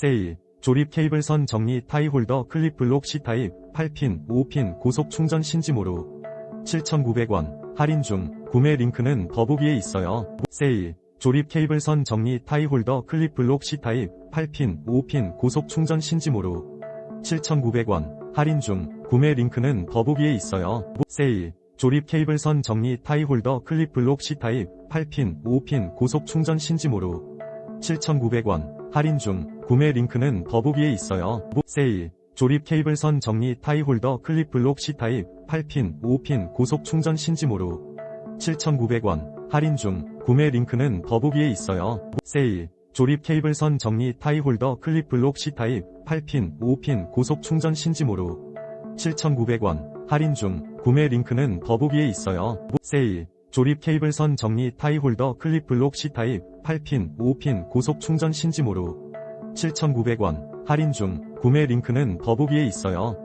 세일, 조립 케이블선 정리 타이 홀더 클립 블록 C타입 8핀, 5핀 고속 충전 신지모로 7,900원 할인 중 구매 링크는 더보기에 있어요. 세일, 조립 케이블선 정리 타이 홀더 클립 블록 C타입 8핀, 5핀 고속 충전 신지모로 7,900원 할인 중 구매 링크는 더보기에 있어요. 세일, 조립 케이블선 정리 타이 홀더 클립 블록 C타입 8핀, 5핀 고속 충전 신지모로 7,900원. 할인 중. 구매 링크는 더보기에 있어요. 세일. 조립 케이블선 정리 타이 홀더 클립 블록 C타입 8핀, 5핀 고속 충전 신지모로 7,900원. 할인 중. 구매 링크는 더보기에 있어요. 세일. 조립 케이블선 정리 타이 홀더 클립 블록 C타입 8핀, 5핀 고속 충전 신지모로 7,900원. 할인 중. 구매 링크는 더보기에 있어요. 세일 조립 케이블선 정리 타이 홀더 클립 블록 C타입 8핀, 5핀 고속 충전 신지모로 7,900원 할인 중 구매 링크는 더보기에 있어요.